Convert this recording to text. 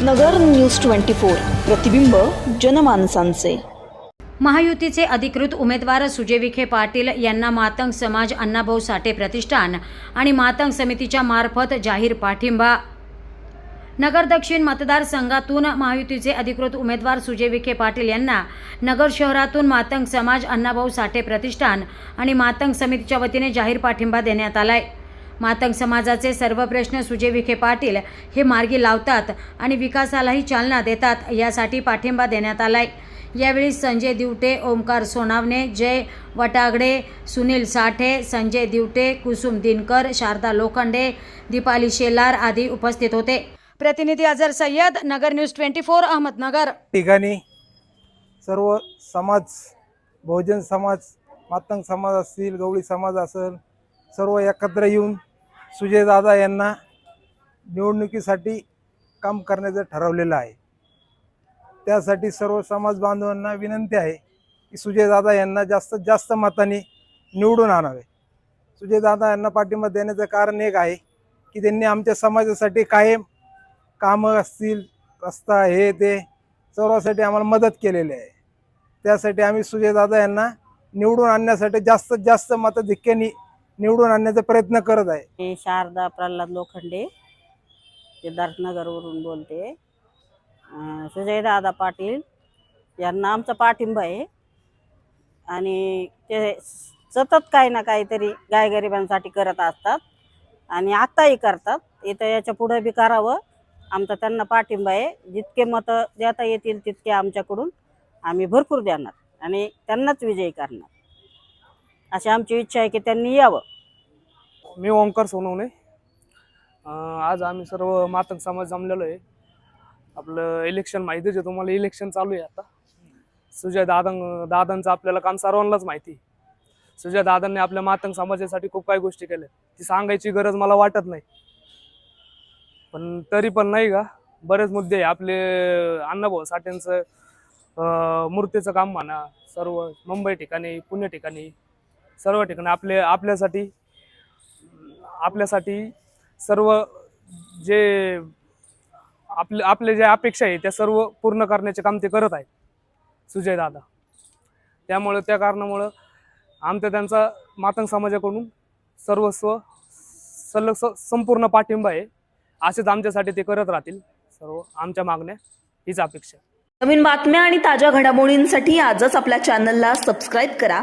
नगर news twenty four प्रतिबिंब जनमानसांचे. महायुतीचे अधिकृत उमेदवार सुजय विखे पाटील यांना मातंग समाज अण्णाभाऊ साठे प्रतिष्ठान आणि मातंग समितीच्या मार्फत जाहीर पाठिंबा. नगर दक्षिण मतदारसंघातून महायुतीचे अधिकृत उमेदवार सुजय विखे पाटील यांना नगर शहरातून मातंग समाज अण्णाभाऊ साठे प्रतिष्ठान आणि मातंग समितीच्या वतीने जाहीर पाठिंबा देण्यात आलाय. मातंग समाजाचे सर्व प्रश्न सुजय विखे पाटील हे मार्गी लावतात आणि विकासालाही चालना देतात यासाठी पाठिंबा देण्यात आलाय. यावेळी संजय दिवटे ओमकार सोनावणे जय वटागडे सुनील साठे संजय दिवटे कुसुम दिनकर शारदा लोखंडे दीपाली शेलार आदी उपस्थित होते. प्रतिनिधी Azhar Sayyad Nagar news twenty four Ahmednagar. ठिकाणी सर्व समाज बहुजन समाज मातंग समाज असतील गवळी समाज असेल सर्व एकत्र येऊन सुजयदादा यांना निवडणुकीसाठी काम करण्याचं ठरवलेलं आहे. त्यासाठी सर्व समाज बांधवांना विनंती आहे की सुजयदादा यांना जास्तीत जास्त मताने निवडून आणावे. सुजयदादा यांना पाठिंबा देण्याचं कारण एक आहे की त्यांनी आमच्या समाजासाठी कायम कामं असतील रस्ता हे ते सर्वासाठी आम्हाला मदत केलेली आहे. त्यासाठी आम्ही सुजयदादा यांना निवडून आणण्यासाठी जास्तीत जास्त मतधिक्याने निवडून आणण्याचा प्रयत्न करत आहे. मी शारदा प्रल्हाद लोखंडे सिद्धार्थनगरवरून बोलते. सुजय दादा पाटील यांना आमचा पाठिंबा आहे. आणि ते सतत काही ना काहीतरी गायगरिबांसाठी करत असतात आणि आत्ताही करतात. इथं याच्यापुढे बी करावं. आमचा त्यांना पाठिंबा आहे. जितके मतं देता येतील तितके आमच्याकडून आम्ही भरपूर देणार आणि त्यांनाच विजयी करणार. अशी आमची इच्छा आहे की त्यांनी यावं. मी ओंकार सोनवणे. आज आम्ही सर्व मातंग समाज जमलेलो आहे. आपलं इलेक्शन माहितीच आहे तुम्हाला इलेक्शन चालू आहे आता. सुजय दादा दादांचं आपल्याला काम सर्वांनाच माहिती सुजय दादांनी आपल्या मातंग समाजासाठी खूप काही गोष्टी केल्या. ती सांगायची गरज मला वाटत नाही. पण तरी पण नाही का बरेच मुद्दे आहे. आपले अण्णाभाऊ साठेंचं मूर्तीचं काम म्हणा सर्व मुंबई ठिकाणी पुणे ठिकाणी सर्व ठिकाणी आपले आपल्यासाठी आपल्यासाठी सर्व जे आपले आपले जे अपेक्षा आहे त्या सर्व पूर्ण करण्याचे काम ते करत आहेत. सुजय दादा. त्यामुळं त्या कारणामुळं आमचा त्यांचा मातंग समाजाकडून सर्वस्व सलग स- संपूर्ण पाठिंबा आहे. असेच आमच्यासाठी ते करत राहतील. सर्व आमच्या मागण्या हीच अपेक्षा नवीन बातम्या आणि ताज्या घडामोडींसाठी आजच आपल्या चॅनलला सबस्क्राईब करा.